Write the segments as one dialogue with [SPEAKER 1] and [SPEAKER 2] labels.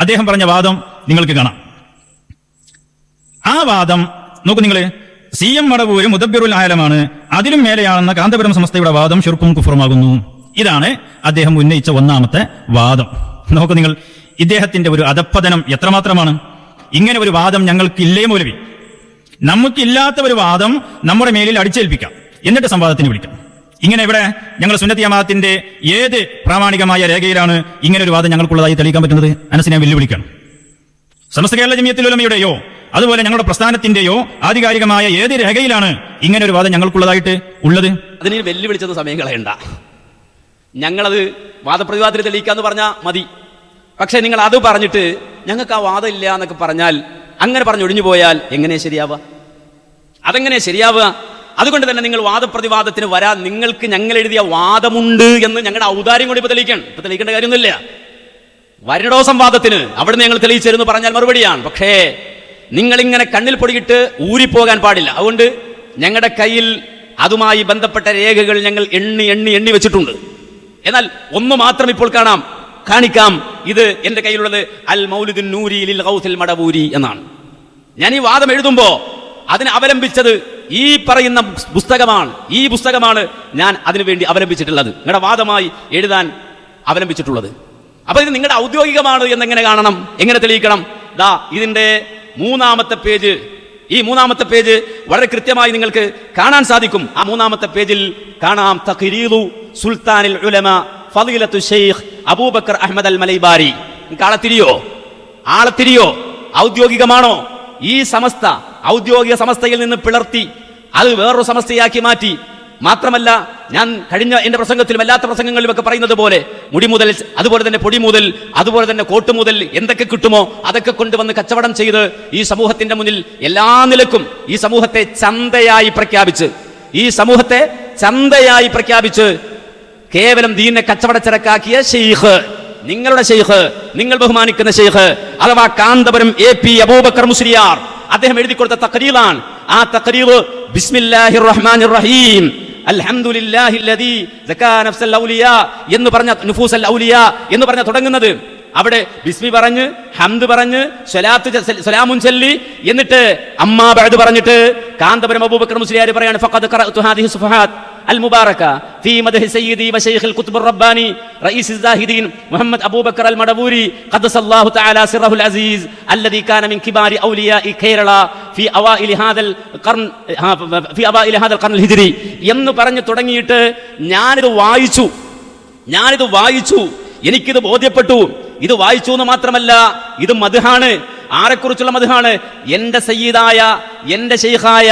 [SPEAKER 1] അദ്ദേഹം പറഞ്ഞ വാദം നിങ്ങൾക്ക് കാണാം. ആ വാദം നോക്കൂ നിങ്ങൾ സി എം മടവൂര് മുദബിറുൽ ആലമാണ് അതിലും മേലെയാണെന്ന കാന്തപുരം സംസ്ഥയുടെ വാദം ഷുർക്കും കുഫറുമാകുന്നു. ഇതാണ് അദ്ദേഹം ഉന്നയിച്ച ഒന്നാമത്തെ വാദം. നോക്കൂ നിങ്ങൾ ഇദ്ദേഹത്തിന്റെ ഒരു അധപ്പതനം എത്രമാത്രമാണ്? ഇങ്ങനെ ഒരു വാദം ഞങ്ങൾക്ക് ഞങ്ങൾക്കില്ലേ മൗലവി? നമുക്കില്ലാത്ത ഒരു വാദം നമ്മുടെ മേലിൽ അടിച്ചേൽപ്പിക്കാം. എന്നിട്ട് സംവാദത്തിന് വിളിക്കാം. ഇങ്ങനെ ഇവിടെ ഞങ്ങൾ സുന്നത്തി ജമാഅത്തിന്റെ ഏത് പ്രാമാണികമായ രേഖയിലാണ് ഇങ്ങനെ ഒരു വാദം ഞങ്ങൾക്കുള്ളതായി തെളിയിക്കാൻ പറ്റുന്നത്? അനസിനെ വെല്ലുവിളിക്കണം. സമസ്ത കേരള ജമിയത്തിലുലമയുടെയോ അതുപോലെ ഞങ്ങളുടെ പ്രസ്ഥാനത്തിന്റെയോ ആധികാരികമായ ഏത് രേഖയിലാണ് ഇങ്ങനെ ഒരു വാദം ഞങ്ങൾക്കുള്ളതായിട്ട് ഉള്ളത്?
[SPEAKER 2] അതിന് വെല്ലുവിളിച്ചത് സമയം ഞങ്ങളത് വാദപ്രതിവാദത്തിൽ തെളിയിക്കാന്ന് പറഞ്ഞാൽ മതി. പക്ഷെ നിങ്ങൾ അത് പറഞ്ഞിട്ട് ഞങ്ങൾക്ക് ആ വാദം ഇല്ല എന്നൊക്കെ പറഞ്ഞാൽ അങ്ങനെ പറഞ്ഞൊഴിഞ്ഞു പോയാൽ എങ്ങനെ ശരിയാവുക? അതെങ്ങനെ ശരിയാവുക? അതുകൊണ്ട് തന്നെ നിങ്ങൾ വാദപ്രതിവാദത്തിന് വരാൻ നിങ്ങൾക്ക് ഞങ്ങൾ എഴുതിയ വാദമുണ്ട് എന്ന് ഞങ്ങളുടെ ഔദാര്യം കൊണ്ട് ഇപ്പൊ തെളിയിക്കണം. ഇപ്പൊ തെളിയിക്കേണ്ട കാര്യമൊന്നുമില്ല. വരണോ സംവാദത്തിന്. അവിടുന്ന് ഞങ്ങൾ തെളിയിച്ചിരുന്നു പറഞ്ഞാൽ മറുപടിയാണ്. പക്ഷേ നിങ്ങളിങ്ങനെ കണ്ണിൽ പൊടിയിട്ട് ഊരിപ്പോകാൻ പാടില്ല. അതുകൊണ്ട് ഞങ്ങളുടെ കയ്യിൽ അതുമായി ബന്ധപ്പെട്ട രേഖകൾ ഞങ്ങൾ എണ്ണി എണ്ണി എണ്ണി വെച്ചിട്ടുണ്ട്. എന്നാൽ ഒന്ന് മാത്രം ഇപ്പോൾ കാണാം. കാണിക്കാം. ഇത് എന്റെ കയ്യിലുള്ളത് അൽ മൗലിദുൻ നൂരി ലിൽ മടവൂരി എന്നാണ്. ഞാൻ ഈ വാദം എഴുതുമ്പോൾ അതിനെ അവലംബിച്ചത് ഈ പറയുന്ന പുസ്തകമാണ് ഈ പുസ്തകമാണ് ഞാൻ അതിനുവേണ്ടി അവലംബിച്ചിട്ടുള്ളത്. നിങ്ങളുടെ വാദമായി എഴുതാൻ അവലംബിച്ചിട്ടുള്ളത്. അപ്പോൾ ഇത് നിങ്ങളുടെ ഔദ്യോഗികമാണ് എന്നെങ്ങനെ കാണണം എങ്ങനെ തെളിയിക്കണം? ദാ ഇതിന്റെ മൂന്നാമത്തെ പേജ്. ഈ മൂന്നാമത്തെ പേജ് വളരെ കൃത്യമായി നിങ്ങൾക്ക് കാണാൻ സാധിക്കും. ആ മൂന്നാമത്തെ പേജിൽ കാണാം തഖരീദു സുൽത്താനിൽ ഉലമ ഫളീലത്തു ഷെയ്ഖ് അബൂബക്കർ അഹമ്മദ് അൽ മലൈബാരി നിങ്ങൾക്ക് ആളെ തിരിയോ ആളെ തിരിയോ ഔദ്യോഗികമാണോ? ഈ സമസ്ത ഔദ്യോഗിക സമസ്തയിൽ നിന്ന് പിളർത്തി അത് വേറൊരു സമസ്തയാക്കി മാറ്റി. മാത്രമല്ല ഞാൻ കഴിഞ്ഞ എന്റെ പ്രസംഗത്തിലും അല്ലാത്ത പ്രസംഗങ്ങളിലും ഒക്കെ പറയുന്നത് പോലെ മുടി മുതൽ അതുപോലെ തന്നെ പൊടി മുതൽ അതുപോലെ തന്നെ കോട്ട് മുതൽ എന്തൊക്കെ കിട്ടുമോ അതൊക്കെ കൊണ്ടുവന്ന് കച്ചവടം ചെയ്ത് ഈ സമൂഹത്തിന്റെ മുന്നിൽ എല്ലാ നിലക്കും ഈ സമൂഹത്തെ ചന്തയായി പ്രഖ്യാപിച്ച് ഈ സമൂഹത്തെ ചന്തയായി പ്രഖ്യാപിച്ച് കേവലം ദീനെ കച്ചവടച്ചരക്കാക്കിയ ഷെയ്ഖ് നിങ്ങളുടെ ഷെയ്ഖ് നിങ്ങൾ ബഹുമാനിക്കുന്ന ഷെയ്ഖ് അഥവാ കാന്തപുരം എ പി അബൂബക്കർ മുസ്ലിയാർ അദ്ദേഹം എഴുതി കൊടുത്ത തക്രീറാണ് ആ തക്രീർ ബിസ്മില്ലാഹിർ റഹ്മാൻ റഹീം അൽഹംദുലില്ലാഹില്ലദീ സക്കാ നഫ്സൽ ഔലിയ എന്ന് പറഞ്ഞ നുഫൂസൽ ഔലിയ എന്ന് പറഞ്ഞ തുടങ്ങുന്നത്. അവിടെ ബിസ്മി പറഞ്ഞ് ഹംദ് പറഞ്ഞ് സ്വലാത്ത് സ്വലാമുൻ ചൊല്ലി എന്നിട്ട് അമ്മാ ബഅദ് പറഞ്ഞിട്ട് കാന്തപുരം അബൂബക്കർ മുസ്ലിയാർ പറയാണ് ഫഖദ് ഖറഅതു ഹാദിഹി സുഫഹാത്ത് അൽ മുബാറക في مدح سيدي وشيخ القطب الرباني رئيس الزاهدين محمد أبو بكر المدبوري قدس الله تعالى سره العزيز الذي كان من كبار أولياء كيرلا في أوائل هذا القرن ها، في أوائل هذا القرن الهجري എന്ന് പറഞ്ഞു തുടങ്ങിയിട്ട് ഞാനിത് വായിച്ചു ഞാനിത് വായിച്ചു എനിക്കിത് ബോധ്യപ്പെട്ടു ഇത് വായിച്ചു എന്ന് മാത്രമല്ല ഇത് മധുഹാണ് ആരെക്കുറിച്ചുള്ള മധുഹാണ് എന്റെ സയ്യിദായ എന്റെ ഷെയ്ഖായ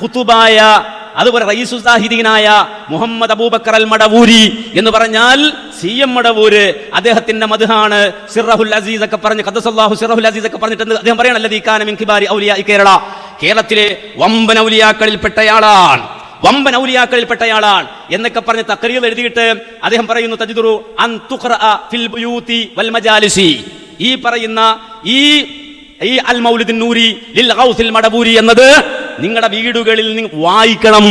[SPEAKER 2] കുത്തുബായ അതുപോലെ റയീസുസാഹിദീനായ മുഹമ്മദ് അബൂബക്കർ അൽ മടവൂരി എന്ന് പറഞ്ഞാൽ സി എം മടവൂര് അദ്ദേഹത്തിന്റെ മധുഹാണ് സിറഹുൽ അസീസ് ഒക്കെ പറഞ്ഞ് കദസല്ലാഹു സിറഹുൽ അസീസ് ഒക്കെ പറഞ്ഞിട്ട് അദ്ദേഹം പറയണല്ലോ ഈ കാനം കിബാരി ഔലിയ കേരള. കേരളത്തിലെ വമ്പൻ ഔലിയാക്കളിൽപ്പെട്ടയാളാണ്. വമ്പൻ ഔലിയാക്കളിൽപ്പെട്ടയാളാണ് എന്നൊക്കെ പറഞ്ഞ് തക്രീർ എഴുതിയിട്ട് അദ്ദേഹം പറയുന്നു തജിദുറു അൻ ഫിൽ ബുയൂതി വൽ മജാലിസി. ഈ പറയുന്ന ഈ ഈ അൽ മൗലിദിൻ നൂരി ലിൽ ഗൗസിൽ മടബൂരി എന്നത് നിങ്ങളുടെ വീടുകളിൽ വായിക്കണം.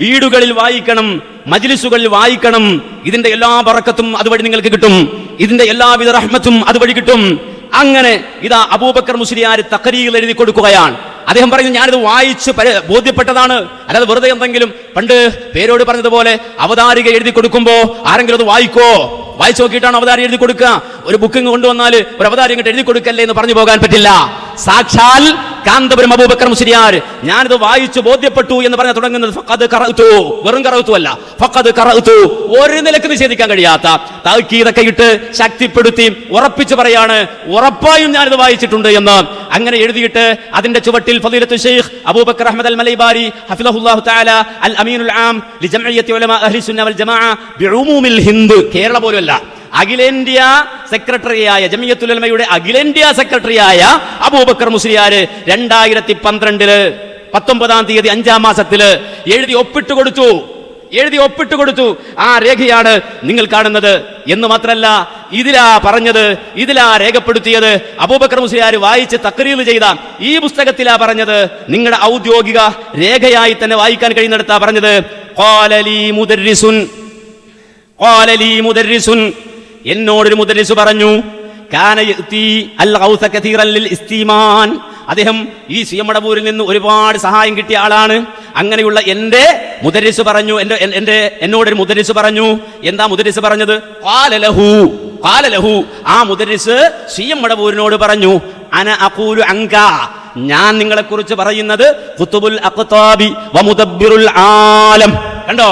[SPEAKER 2] വീടുകളിൽ വായിക്കണം മജ്ലിസുകളിൽ വായിക്കണം. ഇതിന്റെ എല്ലാ പറക്കത്തും അതുവഴി നിങ്ങൾക്ക് കിട്ടും. ഇതിന്റെ എല്ലാവിധ റഹ്മത്തും അതുവഴി കിട്ടും. അങ്ങനെ ഇതാ അബൂബക്കർ മുസ്ലിയാർ തക്കരിയിൽ എഴുതി കൊടുക്കുകയാണ്. അദ്ദേഹം പറഞ്ഞു ഞാനിത് വായിച്ച് ബോധ്യപ്പെട്ടതാണ്. അല്ലാതെ വെറുതെ എന്തെങ്കിലും പണ്ട് പേരോട് പറഞ്ഞതുപോലെ അവതാരിക എഴുതി കൊടുക്കുമ്പോ ആരെങ്കിലും അത് വായിക്കോ? വായിച്ചു നോക്കിയിട്ടാണ് അവതാരം എഴുതി കൊടുക്കുക. ഒരു ബുക്കിംഗ് കൊണ്ടുവന്നാൽ ഒരു അവതാരം ഇങ്ങോട്ട് എഴുതി കൊടുക്കല്ലേ എന്ന് പറഞ്ഞു പോകാൻ പറ്റില്ല. സാക്ഷാൽ കാന്തപുരം അബൂബക്കർ മുസ്ലിയാർ ഞാനിത് വായിച്ചു ബോധ്യപ്പെട്ടു എന്ന് പറഞ്ഞ തുടങ്ങുന്നത് ഫക്കത് കറുത്തു വെറും കറുത്തു അല്ല ഫക്കത് കറുത്തു ഒരു നിലയ്ക്ക് നിഷേധിക്കാൻ കഴിയാത്ത താക്കീതൊക്കെ ഇട്ട് ശക്തിപ്പെടുത്തി ഉറപ്പിച്ചു പറയാണ് ഉറപ്പായും ഞാനിത് വായിച്ചിട്ടുണ്ട് എന്ന്. അങ്ങനെ എഴുതിയിട്ട് അതിന്റെ ചുവട്ടിൽ ഫളീലത്തു ഷെയ്ഖ് അബൂബക്കർ അഹമ്മദ് അൽ മലൈബാരി ഹഫിലഹുല്ലാഹു തആല അൽ അമീനുൽ ആം ലിജംഇയ്യത്തി ഉലമാ അഹ്ലി സുന്ന വൽ ജമാഅ ബിഉമൂമിൽ ഹിന്ദ് കേരള പോലുമല്ല. അഖിലേന്ത്യാ സെക്രട്ടറിയായ ജമിയത്തുലമയുടെ അഖിലേന്ത്യാ സെക്രട്ടറിയായ അബൂബക്കർ മുസ്ലിയാര് രണ്ടായിരത്തി പന്ത്രണ്ടിൽ പത്തൊമ്പതാം തീയതി അഞ്ചാം മാസത്തിൽ എഴുതി ഒപ്പിട്ട് കൊടുത്തു. എഴുതി ഒപ്പിട്ട് കൊടുത്തു. ആ രേഖയാണ് നിങ്ങൾ കാണുന്നത്. എന്ന് മാത്രമല്ല ഇതിലാ പറഞ്ഞത് ഇതിലാ രേഖപ്പെടുത്തിയത് അബൂബക്കർ മുസ്ലിയാർ വായിച്ച് തക്രീൽ ചെയ്ത ഈ പുസ്തകത്തിലാ പറഞ്ഞത്. നിങ്ങളുടെ ഔദ്യോഗിക രേഖയായി തന്നെ വായിക്കാൻ കഴിയുന്നിടത്താ പറഞ്ഞത്. കോലലി മുദരിസുൻ. കോലലി മുദർരിസുൻ എന്നോടൊരു മുദരിസ് പറഞ്ഞു അദ്ദേഹം ഈ സിയമ്മടപൂരിൽ നിന്ന് ഒരുപാട് സഹായം കിട്ടിയ ആളാണ്. അങ്ങനെയുള്ള എന്റെ മുദരിസ് പറഞ്ഞു എന്റെ എന്റെ എന്നോടൊരു മുദരിസ് പറഞ്ഞു. എന്താ മുദരിസ് പറഞ്ഞത്? കാലലഹു കാലലഹു ആ മുദരിസ് സിയമ്മടപൂരിനോട് പറഞ്ഞു അന അഖൂലു അങ്ക ഞാൻ നിങ്ങളെ കുറിച്ച് പറയുന്നത് കുത്തുബുൽ അഖ്താബി വമുദബ്ബിറുൽ ആലം. കണ്ടോ?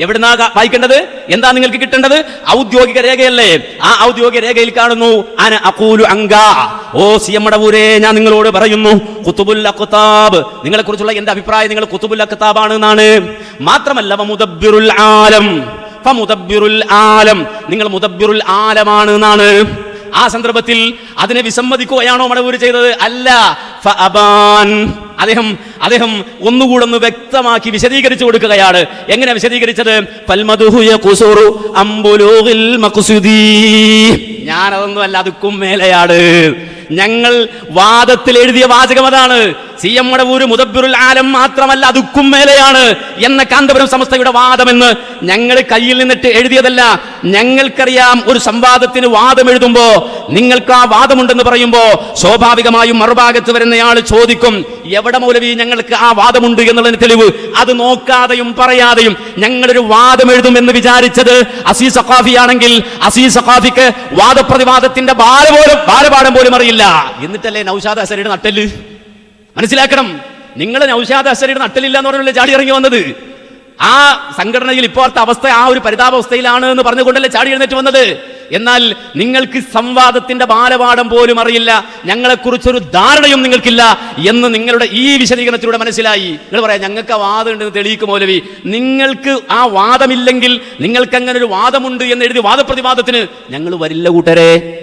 [SPEAKER 2] എവിടുന്നാ വായിക്കേണ്ടത്? എന്താ നിങ്ങൾക്ക് കിട്ടേണ്ടത്? ഔദ്യോഗിക രേഖയല്ലേ. ആ ഔദ്യോഗിക രേഖയിൽ കാണുന്നു അന അഖൂലു അങ്ക ഓ സി എം ഞാൻ നിങ്ങളോട് പറയുന്നു കുത്തുബുൽ അഖ്താബ്. നിങ്ങളെ കുറിച്ചുള്ള എന്റെ അഭിപ്രായം നിങ്ങൾ കുത്തുബുൽ അഖ്താബ് എന്നാണ്. മാത്രമല്ല മുദബ്ബിറുൽ ആലം. മുദബ്ബിറുൽ ആലം. നിങ്ങൾ മുദബ്ബിറുൽ ആലമാണ് എന്നാണ്. ആ സന്ദർഭത്തിൽ അതിനെ വിസമ്മതിക്കുകയാണോ മടവൂര് ചെയ്തത്? അല്ല. അദ്ദേഹം അദ്ദേഹം ഒന്നുകൂടെ ഒന്ന് വ്യക്തമാക്കി വിശദീകരിച്ചു കൊടുക്കുകയാണ്. എങ്ങനെ വിശദീകരിച്ചത്. ഞാനതൊന്നും അല്ല അതുക്കും മേലെയാണ്. ഞങ്ങൾ വാദത്തിൽ എഴുതിയ വാചകം അതാണ്. സി എം മടവൂര് മുദബ്ബിറുൽ ആലം മാത്രമല്ല അതുക്കും മേലെയാണ് എന്ന കാന്തപുരം സമസ്തയുടെ വാദമെന്ന് ഞങ്ങൾ കയ്യിൽ നിന്നിട്ട് എഴുതിയതല്ല. ഞങ്ങൾക്കറിയാം ഒരു സംവാദത്തിന് വാദം എഴുതുമ്പോ നിങ്ങൾക്ക് ആ വാദമുണ്ടെന്ന് പറയുമ്പോൾ സ്വാഭാവികമായും മറുഭാഗത്ത് വരുന്നയാൾ ചോദിക്കും എവിടെ മൗലവി ഞങ്ങൾക്ക് ആ വാദമുണ്ട് എന്നുള്ളതിന് തെളിവ്? അത് നോക്കാതെയും പറയാതെയും ഞങ്ങളൊരു വാദം എഴുതും എന്ന് വിചാരിച്ചത് അസീ സഖാഫി ആണെങ്കിൽ അസീ സഖാഫിക്ക് വാദപ്രതിവാദത്തിന്റെ ബാല പോലും ബാലപാഠം പോലും അറിയില്ല. എന്നിട്ടല്ലേ നൗഷാദ് ഹസരയുടെ നട്ടൽ മനസ്സിലാക്കണം. നിങ്ങൾ നൗഷാദ് ഹസരയുടെ നട്ടലില്ല എന്ന് പറഞ്ഞല്ലേ ചാടി ഇറങ്ങി വന്നത്? ആ സംഘടനയിൽ ഇപ്പോഴത്തെ അവസ്ഥ ആ ഒരു പരിതാപാവസ്ഥയിലാണ് എന്ന് പറഞ്ഞുകൊണ്ടല്ലേ ചാടി എഴുന്നേറ്റ് വന്നത്? എന്നാൽ നിങ്ങൾക്ക് സംവാദത്തിന്റെ ബാലപാഠം പോലും അറിയില്ല ഞങ്ങളെക്കുറിച്ചൊരു ധാരണയും നിങ്ങൾക്കില്ല എന്ന് നിങ്ങളുടെ ഈ വിശദീകരണത്തിലൂടെ മനസ്സിലായി. നിങ്ങൾ പറയാം ഞങ്ങൾക്ക് ആ വാദം ഉണ്ടെന്ന് തെളിയിക്കും മൗലവി. നിങ്ങൾക്ക് ആ വാദമില്ലെങ്കിൽ നിങ്ങൾക്ക് അങ്ങനെ ഒരു വാദമുണ്ട് എന്ന് എഴുതി വാദപ്രതിവാദത്തിന് ഞങ്ങൾ വരില്ല കൂട്ടരെ.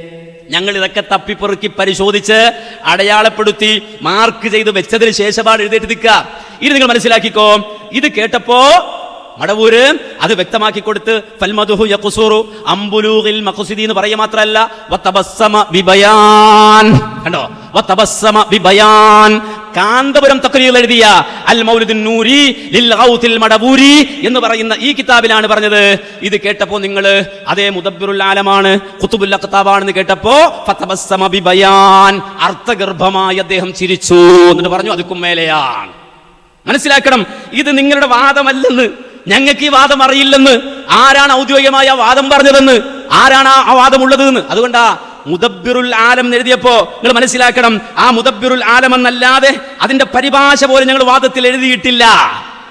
[SPEAKER 2] ഞങ്ങൾ ഇതൊക്കെ തപ്പിപ്പെറുക്കി പരിശോധിച്ച് അടയാളപ്പെടുത്തി മാർക്ക് ചെയ്ത് വെച്ചതിന് ശേഷമാണ് എഴുതിയിട്ട് നിൽക്കുക. ഇത് നിങ്ങൾ മനസ്സിലാക്കിക്കോ ഇത് കേട്ടപ്പോ മടവൂര് അത് വ്യക്തമാക്കി കൊടുത്ത് ഫൽമദുഹു യഖ്സുറു അംബുലൂഗിൽ മഖ്സിദി എന്ന് പറയുക മാത്രമല്ല വതബസ്സമ ബിബയാൻ കണ്ടോ? വതബസ്സമ ബിബയാൻ കാന്തപുരം തക്രീൽ എഴുതിയ അൽ മൗലിദുൻ നൂരി ലിൽ ഗൗത്തിൽ മടവൂരി എന്ന് പറയുന്ന ഈ കിതാബിലാണ് പറഞ്ഞത്. ഇത് കേട്ടപ്പോ നിങ്ങൾ അതേ മുദബ്ബിറുൽ ആലമാണ് ഖുതുബുൽ അഖ്താബാണെന്ന് കേട്ടപ്പോ ഫതബസ്സമ ബിബയാൻ അർത്ഥഗർഭമായി അദ്ദേഹം ചിരിച്ചു. എന്നിട്ട് പറഞ്ഞു അതുക്കും മേലെയാണ്. മനസ്സിലാക്കണം ഇത് നിങ്ങളുടെ വാദമല്ലെന്ന്. ഞങ്ങൾക്ക് ഈ വാദം അറിയില്ലെന്ന് ആരാണ് ഔദ്യോഗികമായ വാദം പറഞ്ഞതെന്ന് ആരാണ് ആ- വാദം ഉള്ളതെന്ന്? അതുകൊണ്ടാ മുദബ്ബിറുൽ ആലം എഴുതിയപ്പോ നിങ്ങൾ മനസ്സിലാക്കണം ആ മുദബ്ബിറുൽ ആലം എന്നല്ലാതെ അതിന്റെ പരിഭാഷ പോലും ഞങ്ങൾ വാദത്തിൽ എഴുതിയിട്ടില്ല.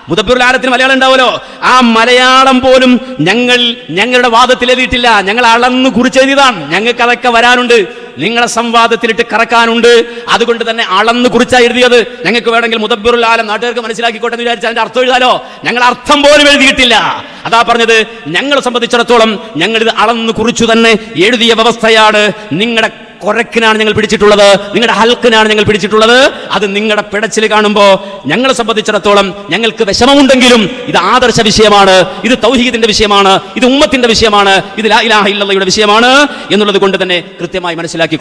[SPEAKER 2] മുദബ്ബിറുൽ ആലത്തിന് മലയാളം ഉണ്ടാവുമല്ലോ. ആ മലയാളം പോലും ഞങ്ങൾ ഞങ്ങളുടെ വാദത്തിൽ എഴുതിയിട്ടില്ല. ഞങ്ങൾ അളന്ന് കുറിച്ചെഴുതിയതാണ് ഞങ്ങൾക്ക് അതൊക്കെ വരാനുണ്ട്. നിങ്ങളെ സംവാദത്തിലിട്ട് കറക്കാനുണ്ട്. അതുകൊണ്ട് തന്നെ അളന്ന് കുറിച്ചാണ് എഴുതിയത്. ഞങ്ങൾക്ക് വേണമെങ്കിൽ മുദബ്ബിറുൽ ആലം നാട്ടുകാർക്ക് മനസ്സിലാക്കിക്കോട്ടെ എന്ന് വിചാരിച്ചാൽ അർത്ഥം എഴുതാലോ? ഞങ്ങൾ അർത്ഥം പോലും എഴുതിയിട്ടില്ല. അതാ പറഞ്ഞത് ഞങ്ങളെ സംബന്ധിച്ചിടത്തോളം ഞങ്ങളിത് അളന്ന് കുറിച്ചു തന്നെ എഴുതിയ വ്യവസ്ഥയാണ് നിങ്ങളുടെ കൊരക്കിനാണ് ഞങ്ങൾ പിടിച്ചിട്ടുള്ളത്. നിങ്ങളുടെ ഹൽക്കിനാണ് ഞങ്ങൾ പിടിച്ചിട്ടുള്ളത്. അത് നിങ്ങളുടെ പിടച്ചിൽ കാണുമ്പോൾ ഞങ്ങളെ സംബന്ധിച്ചിടത്തോളം ഞങ്ങൾക്ക് വിഷമമുണ്ടെങ്കിലും ഇത് ആദർശ വിഷയമാണ് ഇത് തൗഹീദിന്റെ വിഷയമാണ് ഇത് ഉമ്മത്തിന്റെ വിഷയമാണ് ഇത് ലാ ഇലാഹ ഇല്ലയുടെ വിഷയമാണ് എന്നുള്ളത് കൊണ്ട് തന്നെ കൃത്യമായി മനസ്സിലാക്കി